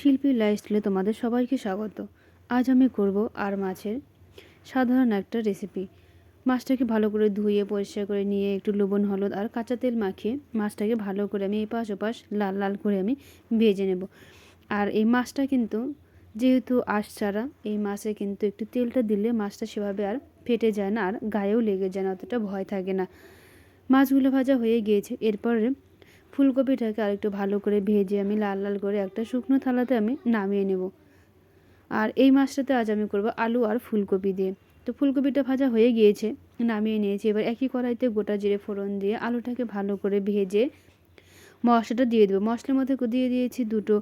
শিল্পী লাইফস্টাইলে তোমাদের সবাইকে স্বাগত। আজ আমি করব আর মাছের সাধারণ একটা রেসিপি মাছটাকে ভালো করে ধুয়ে, পরিষ্কার করে নিয়ে একটু লবণ, হলুদ আর কাঁচা তেল মাখিয়ে মাছটাকে ভালো করে আমি এপাশ ওপাশ, লাল লাল করে আমি ভেজে নেব। আর এই মাছটা কিন্তু যেহেতু আঁশ ছাড়া, এই মাছে কিন্তু একটু তেলটা দিলে মাছটা সেভাবে আর ফেটে যায় না আর গায়েও লেগে যায় না, অতটা ভয় থাকে না। মাছগুলো ভাজা হয়ে গিয়েছে। এরপরে ফুলকপিটাকে আরেকটু ভালো করে ভেজে আমি লাল লাল করে একটা শুকনো থালাতে আমি নামিয়ে নেব। আর এই মাছটাতে আজ আমি করব আলু আর ফুলকপি দিয়ে। তো ফুলকপিটা ভাজা হয়ে গিয়েছে, নামিয়ে নিয়েছি। এবার একই কড়াইতে গোটা জিরে ফোড়ন দিয়ে আলুটাকে ভালো করে ভেজে মশলাটা দিয়ে দেবো। মশলার মধ্যে দিয়ে দিয়েছি দুটো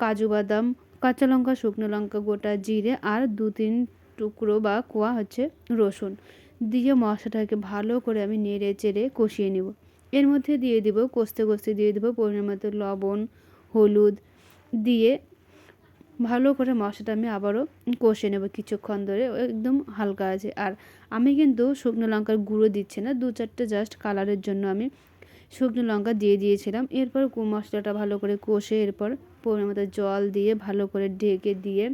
কাজু বাদাম, কাঁচা লঙ্কা, শুকনো লঙ্কা, গোটা জিরে আর দু তিন টুকরো বা কোয়া হচ্ছে রসুন। দিয়ে মশলাটাকে ভালো করে আমি নেড়ে চেড়ে কষিয়ে নেব। এর মধ্যে দিয়ে দেবো, কষতে কষতে দিয়ে দেবো পরিমাণ মতো লবণ, হলুদ দিয়ে ভালো করে মশলাটা আমি আবারও কষে নেব কিছুক্ষণ ধরে। একদম হালকা আছে। আর আমি কিন্তু শুকনো লঙ্কার গুঁড়ো দিচ্ছি না, দু চারটে জাস্ট কালারের জন্য আমি শুকনো লঙ্কা দিয়ে দিয়েছিলাম। এরপর মশলাটা ভালো করে কষে এরপর পরিমাণ মতো জল দিয়ে ভালো করে ঢেকে দিয়ে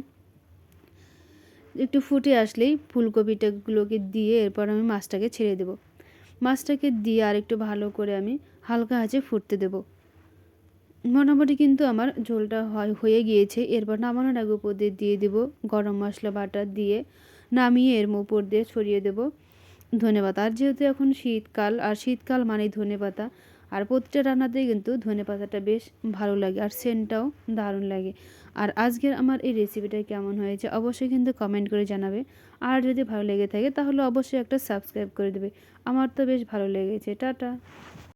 একটু ফুটে আসলেই ফুলকপিটাগুলোকে দিয়ে এরপর আমি মাছটাকে ছেড়ে দেবো। মাছটাকে দিয়ে আর একটু ভালো করে আমি হালকা আঁচে ফুটতে দেব। মোটামুটি কিন্তু আমার ঝোলটা হয়, হয়ে গিয়েছে। এরপর নামানোর আগে উপর দিয়ে দিয়ে দেবো গরম মশলা বাটা দিয়ে। নামিয়ে এর উপর দিয়ে ছড়িয়ে দেবো ধনে পাতা আর যেহেতু এখন শীতকাল, আর শীতকাল মানেই ধনে পাতা আর প্রতিটা রান্নাতেই কিন্তু ধনে পাতাটা বেশ ভালো লাগে আর সেন্টটাও দারুণ লাগে। আর আজকের আমার এই রেসিপিটা কেমন হয়েছে অবশ্যই কিন্তু কমেন্ট করে জানাবে। আর যদি ভালো লেগে থাকে তাহলে অবশ্যই একটা সাবস্ক্রাইব করে দেবে। আমার তো বেশ ভালো লেগেছে। টাটা।